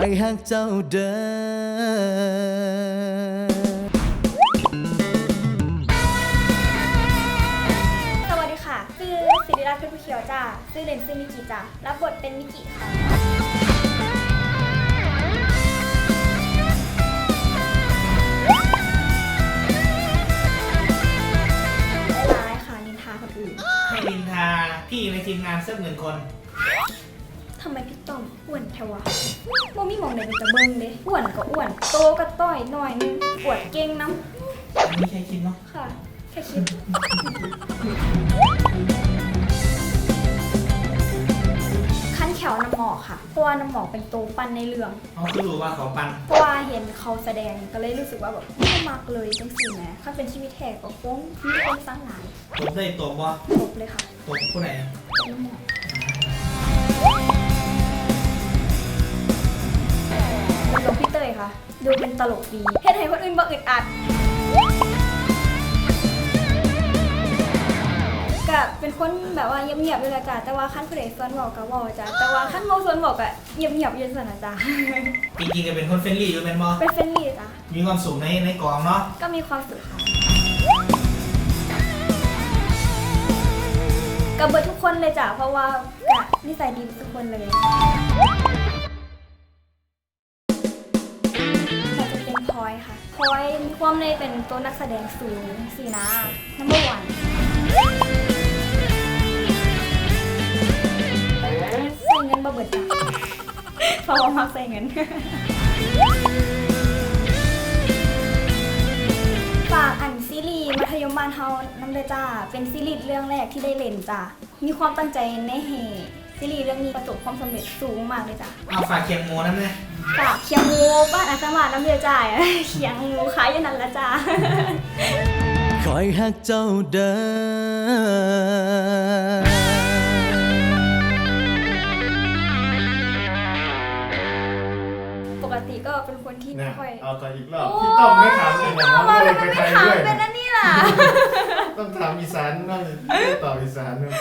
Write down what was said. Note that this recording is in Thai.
อยหักเจ้าเด้อ สวัสดีค่ะ ชื่อสิริรัตน์เพชรผู้เขียวจ้าชื่อเล่นชื่อมิกิจ้ารับบทเป็นมิกิค่ะ ร้ายค่ะนินทาคนอื่น ให้ดินทาพี่ในทีมงานสักหนึ่งคน ทำไมพี่ต้อมอ้วนแทวะโมมีหมองไหนเป็นตะเบิงเลยอ้วนก็อ้วน โตก็ต้อยหน่อยนึงปวดเก่งน้อันนี้ใช่คิดเนาะำค่ะ แค่คิดขั้นแขวน้ำหมอกค่ะ เพราะว่าน้ำหมอกเป็นตัวปั้นในเรื่อง เขาคือรู้ว่าเขาปันเพราะว่าเห็นเขาแสดงก็เลยรู้สึกว่าแบบไม่มักเลยจังสิแหมถ้าเป็นชีวิตแทกก็คงมีคนสร้างหลายตบได้ตบบ่จบเลยค่ะตบผู้ไหนน้ำหมอก ดูเป็นตลกดีเฮ็ดให้คนอื่นบ่อึดอัดก็เป็นคนแบบว่าเงียบๆอยู่และจ้ะแต่ว่าขั้นผู้ใดส่วนบอกก็บอกจ้ะแต่ว่าขั้นโมส่วนบอกก็เงียบๆอยู่ซั่นนะจ้ะจริงๆก็เป็นคนเฟรนลี่อยู่เป็นบ่เป็นเฟรนลี่จ้ะมีความสุขในในกองเนาะก็มีความสุขค่ะกับเบิร์ดทุกคนเลยจ้ะเพราะว่ากะนิสัยดีทุกคนเลย อยค่ะพอยมีความในเป็นตัวนักแสดงสูงสีนะ number one ใส่เงินบ่เบิดจ้ะเพราะว่ามักใส่เงิน ฝากอันซีรีส์มัธยมบ้านเฮาน้ำเด้อจ้า เป็นซีรีส์เรื่องแรกที่ได้เล่นจ้ามีความตั้งใจในเหตุ ซีรีส์เรื่องนี้ประสบความสำเร็จสูงมากเลยจ้าเอาฝากเคียงโมนั่นเลยฝากเคียงหมูบ้านอาสามาน้ำเด้อจ้าเคียงหมูขายอยู่นั่นละจ้าคอยหักเจ้าเด้อปกติก็เป็นคนที่ไม่เนี่ยค่อยเอาต่ออีกรอบพี่ต้อมไม่ถามเลยนะน้องมาเลแล้ยวไปไม่ไทยถามด้วยเป็นอันนี้ล่ะ ต้องถามอีสานบ้างไม่ตอบอีสานด้วย